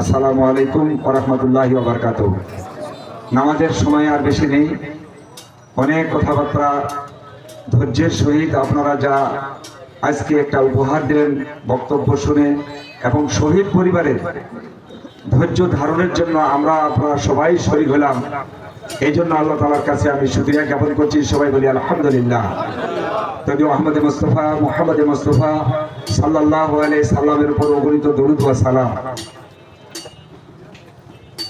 আসসালামু আলাইকুম ওরহমতুল্লাহ বারকাত নামাজের সময় আর বেশি নেই। অনেক কথাবার্তা ধৈর্যের সহিত আপনারা যা আজকে একটা উপহার দিলেন, বক্তব্য শুনে এবং শহীদ পরিবারের ধৈর্য ধারণের জন্য আমরা আপনারা সবাই শরীর হলাম। এই জন্য আল্লাহ তালার কাছে আমি সুক্রিয়া জ্ঞাপন করছি। সবাই বলি আলহামদুলিল্লাহ। তবে আহমদে মোস্তফা, মোহাম্মদে মোস্তফা সাল্লাহ আলাই সাল্লামের উপর অগণিত দরুদ সালাম।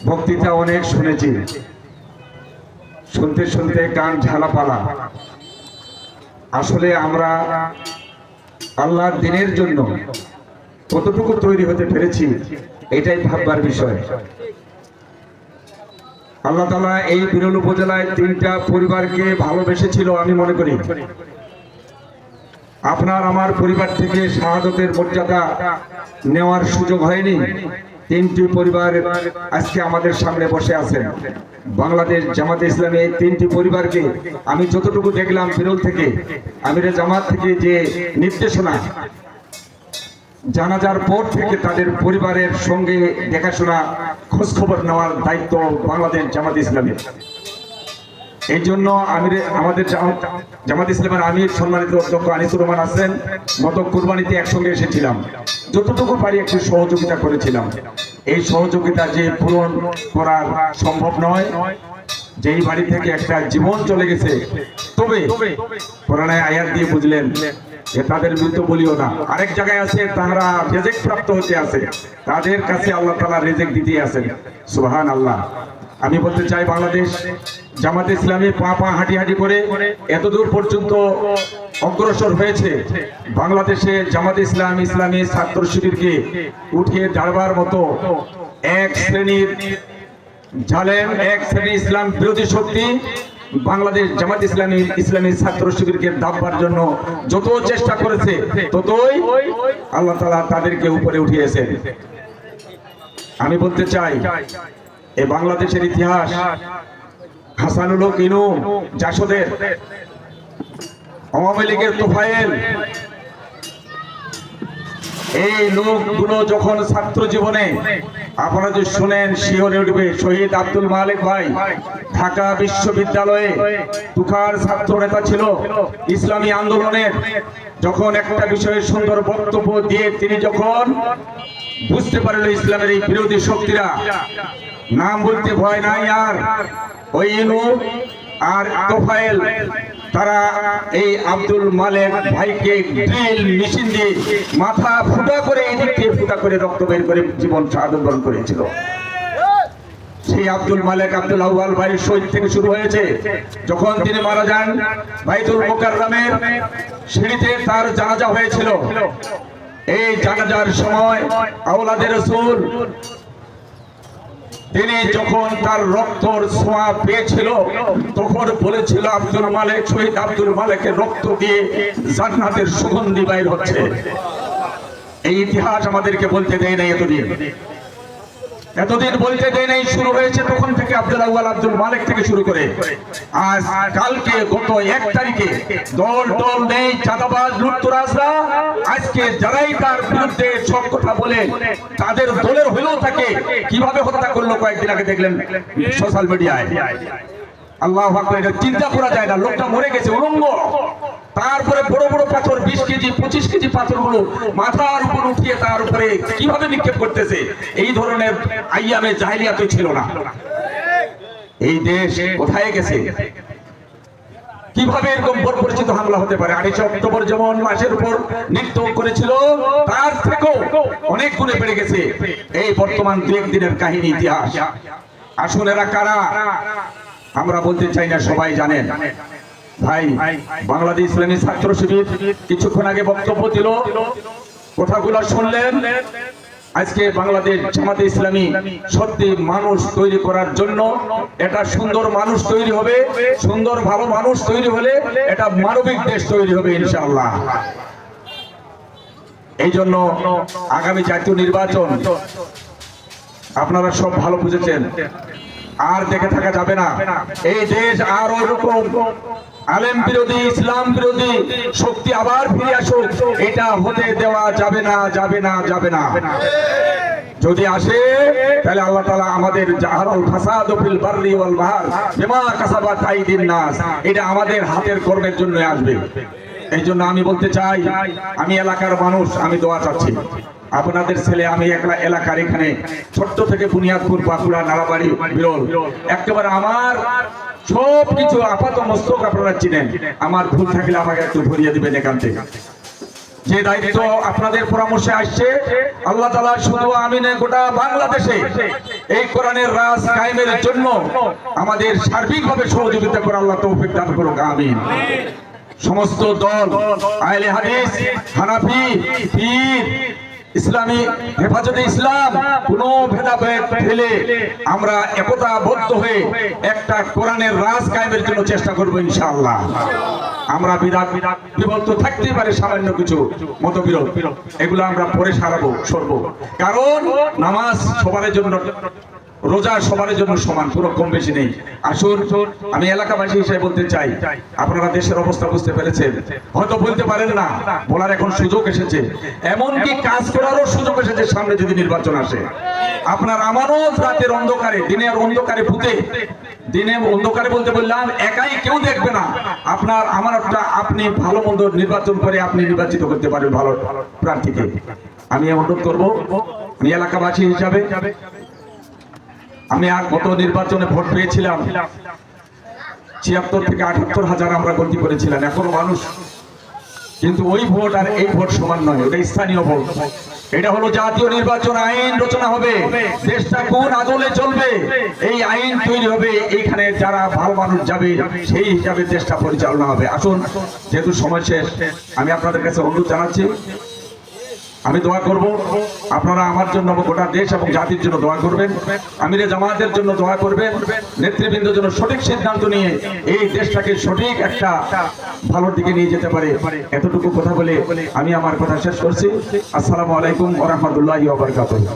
বক্তৃতা অনেক শুনেছি। শুনতে শুনতে গান ঝালাপালা। আসলে আমরা আল্লাহর দিনের জন্য কতটুকু তৈরি হতে পেরেছি, এটাই ভাববার বিষয়। আল্লাহ তালা এই বিরল উপজেলায় তিনটা পরিবারকে ভালোবেসেছিল আমি মনে করি। আপনার, আমার পরিবার থেকে শাহাদতের মর্যাদা নেওয়ার সুযোগ হয়নি। তিনটি পরিবার আজকে আমাদের সামনে বসে আছেন। বাংলাদেশ জামাতে ইসলামী এই তিনটি পরিবারকে আমি যতটুকু দেখলাম বিরল থেকে, আমির জামাত থেকে যে নির্দেশনা জানাজার পর থেকে তাদের পরিবারের সঙ্গে দেখাশোনা, খোঁজখবর নেওয়ার দায়িত্ব বাংলাদেশ জামাত ইসলামের। এই জন্য আমির, আমাদের জামা- জামাত ইসলামের আমির সম্মানিত অধ্যক্ষ আনিসুর রহমান আছেন। গত কুরবানিতে একসঙ্গে এসেছিলাম। যতটুকু পারি একটু সহযোগিতা করেছিলাম। এই সহযোগিতা যে পূরণ করার সম্ভব নয়। যেই বাড়ি থেকে একটা জীবন চলে গেছে, তবে কোরআনায় আয়াত দিয়ে বুঝলেন যে তাদের মৃত বলিও না। আরেক জায়গায় আছে তারা রেজেক প্রাপ্ত হতে আছে। তাদের কাছে আল্লাহ তালা রেজেক দিতেই আছেন। সুবহান আল্লাহ আমি বলতে চাই বাংলাদেশ জামাত ইসলামী পা পা হাঁটি হাঁটি করে এতদূর পর্যন্ত অগ্রসর হয়েছে। বাংলাদেশে জামাত ইসলাম ইসলামী ছাত্র শিবিরকে উঠিয়ে দাঁড়বার মতো এক শ্রেণির জালেম, এক শ্রেণি ইসলাম বিরোধী শক্তি বাংলাদেশ জামাত ইসলামী ইসলামী ছাত্র শিবিরকে দাববার জন্য যত চেষ্টা করেছে, ততই আল্লাহ তালা তাদেরকে উপরে উঠিয়েছেন। আমি বলতে চাই এই বাংলাদেশের ইতিহাস, হাসানুল হক ইনু, জাসদের, আওয়ামী লীগের তোফায়েল। এই লোকগুলো যখন ছাত্র জীবনে, আপনারা যদি শুনেন, শিহরে উঠবে শহীদ আব্দুল মালিক ভাই, ঢাকা বিশ্ববিদ্যালয়ে তুখার ছাত্র নেতা ছিল, ইসলামী আন্দোলনের, যখন একটা বিষয়ে সুন্দর বক্তব্য দিয়ে তিনি যখন বুঝতে পারল ইসলামের এই বিরোধী শক্তিরা নাম বলতে ভয় নাই আর। ওই ইনু আর তোফায়েল, তারা এই আব্দুল মালেক ভাইকে ড্রিল মেশিন দিয়ে মাথা ফুটা করে এদিক ফুটা করে রক্ত বের করে জীবন বরণ করেছিল। সেই আব্দুল মালেক আব্দুল আউয়াল ভাই শহীদ থেকে শুরু হয়েছে। যখন তিনি মারা যান বাইতুল মোকাররমের সিঁড়িতে তার জানাজা হয়েছিল। এই জানাজার সময় আওলাদের রসুল তিনি যখন তার রক্তর ছোঁয়া পেয়েছিল, তখন বলেছিল, আব্দুল মালিক, শহীদ আব্দুল মালিকের রক্ত দিয়ে জান্নাতের সুগন্ধি বাইর হচ্ছে। এই ইতিহাস আমাদেরকে বলতে দেয় না এতদিন। এতদিন বলতে দেয় নাই, শুরু হয়েছে তখন থেকে আব্দুল আউয়াল আব্দুল মালিক থেকে শুরু করে। আজ কালকে গত এক তারিখে দল দল নেই, চাঁদাবাজ, লুটতরাজরা। আজকে যারাই তার বিরুদ্ধে সব কথা বলে, তাদের দলের হলেও থাকে কীভাবে হত্যা করল কয়েকদিন আগে দেখলেন সোশ্যাল মিডিয়ায় আল্লাহ চিন্তা করা যায় না, লোকটা মরে গেছে, উলঙ্গ। তারপরে বড় বড় পাথর, বিশ কেজি, পঁচিশ কেজি পাথরগুলো মাথার উপর উঠিয়ে তার উপরে কীভাবে নিক্ষেপ করতেছে? এই ধরনের আইয়ামে জাহিলিয়া তো ছিল না। এই দেশ কোথায় গেছে? কীভাবে এরকম পরিচিত হামলা হতে পারে? আড়াইশো অক্টোবর যেমন মাসের উপর নৃত্য করেছিল, তার থেকেও অনেক গুণে বেড়ে গেছে এই বর্তমান দু একদিনের কাহিনী ইতিহাস। আসুন এরা কারা? আমরা বলতে চাই না, সবাই জানেন। ভাই, বাংলাদেশ ইসলামী ছাত্র শিবির কিছুক্ষণ আগে বক্তব্য দিল। কথাগুলো শুনলেন। আজকে বাংলাদেশ জামাতে ইসলামী সত্যি মানুষ তৈরি করার জন্য এটা সুন্দর মানুষ তৈরি হবে, সুন্দর ভালো মানুষ তৈরি হলে এটা মানবিক দেশ তৈরি হবে ইনশাআল্লাহ। এই জন্য আগামী জাতীয় নির্বাচন আপনারা সব ভালো বুঝেছেন। আর দেখে থাকা যাবে না। এই দেশ আর ওরকম আলেম বিরোধী, ইসলাম বিরোধী, শক্তি আবার ফিরে আসুক, এটা হতে দেওয়া যাবে না যাবে না যাবে না। যদি আসে, তাহলে আল্লাহ তাআলা আমাদের এটা আমাদের হাতের কর্মের জন্য আসবে। এই জন্য আমি বলতে চাই, আমি এলাকার মানুষ, আমি দোয়া চাচ্ছি। আপনাদের ছেলে, আমি একলা এলাকার এখানে ছোট্ট থেকে বুনিয়াদপুর, বাঁকুড়া নাড়াবাড়ি বিরল। একেবারে আমার সব কিছু আপাত মস্তক আপনারা চিনেন। আমার ভুল থাকলে আমাকে একটু ভরিয়ে দিবেন এখান থেকে। যে দায়িত্ব আপনাদের পরামর্শে আসছে, আল্লাহ তালা শুধু আমি নয় গোটা বাংলাদেশে এই কোরআনের রাজ কায়েমের জন্য আমাদের সার্বিকভাবে সহযোগিতা করে আল্লাহ তৌফিক দান করুক, আমিন। সমস্ত দল, আহলে হাদিস, হানাফি, পীর ইসলামী হেফাজতে ইসলাম কোনো ভেদাভেদ ফেলে আমরা একতাবদ্ধ হয়ে একটা কোরআনের রাজ কায়েমের জন্য চেষ্টা করব ইনশাআল্লাহ। আমরা বিরাট বিরাট বিভক্ত থাকতেই পারে সামান্য কিছু মতবিরোধ। এগুলো আমরা পরে সারাবো, সরবো। কারণ নামাজ সবার জন্য রোজা সবার জন্য সমান কোনো কম বেশি নেই। আসুন আমি এলাকাবাসী হিসেবে বলতে চাই আপনারা দেশের অবস্থা বুঝতে পেরেছেন। হয়তো বলতে পারেন না বলার এখন সুযোগ এসেছে। এমনকি কাজ করারও সুযোগ এসেছে সামনে যদি নির্বাচন আসে। আপনার আমারও রাতের অন্ধকারে দিনের অন্ধকারে ভূতে দিনে অন্ধকারে বলতে বললাম একাই কেউ দেখবে না। আপনার আমার একটা আপনি ভালো মন্দ নির্বাচন করে আপনি নির্বাচিত করতে পারবেন ভালো প্রার্থীকে। আমি অনুরোধ করব আমি এলাকাবাসী হিসাবে আমি আর গত নির্বাচনে ভোট পেয়েছিলাম। ছিয়াত্তর থেকে আটাত্তর হাজার আমরা গন্তি করেছিলাম, এখনও মানুষ। কিন্তু ওই ভোট আর এই ভোট সমান নয়, ওটা স্থানীয় ভোট। এটা হলো জাতীয় নির্বাচন, আইন রচনা হবে। দেশটা কোন আদলে চলবে? এই আইন তৈরি হবে, এইখানে যারা ভালো মানুষ যাবে, সেই হিসাবে দেশটা পরিচালনা হবে। আসুন, যেহেতু সময় শেষ, আমি আপনাদের কাছে অনুরোধ জানাচ্ছি আমি দোয়া করব, আপনারা আমার জন্য গোটা দেশ এবং জাতির জন্য দোয়া করবেন। আমিরে জামাতের জন্য দোয়া করবেন, নেতৃবৃন্দের জন্য সঠিক সিদ্ধান্ত নিয়ে এই দেশটাকে সঠিক একটা ভালোর দিকে নিয়ে যেতে পারে। এতটুকু কথা বলে আমি আমার কথা শেষ করছি। আসসালামু আলাইকুম ওয়া রাহমাতুল্লাহি ওয়া বারাকাতুহু।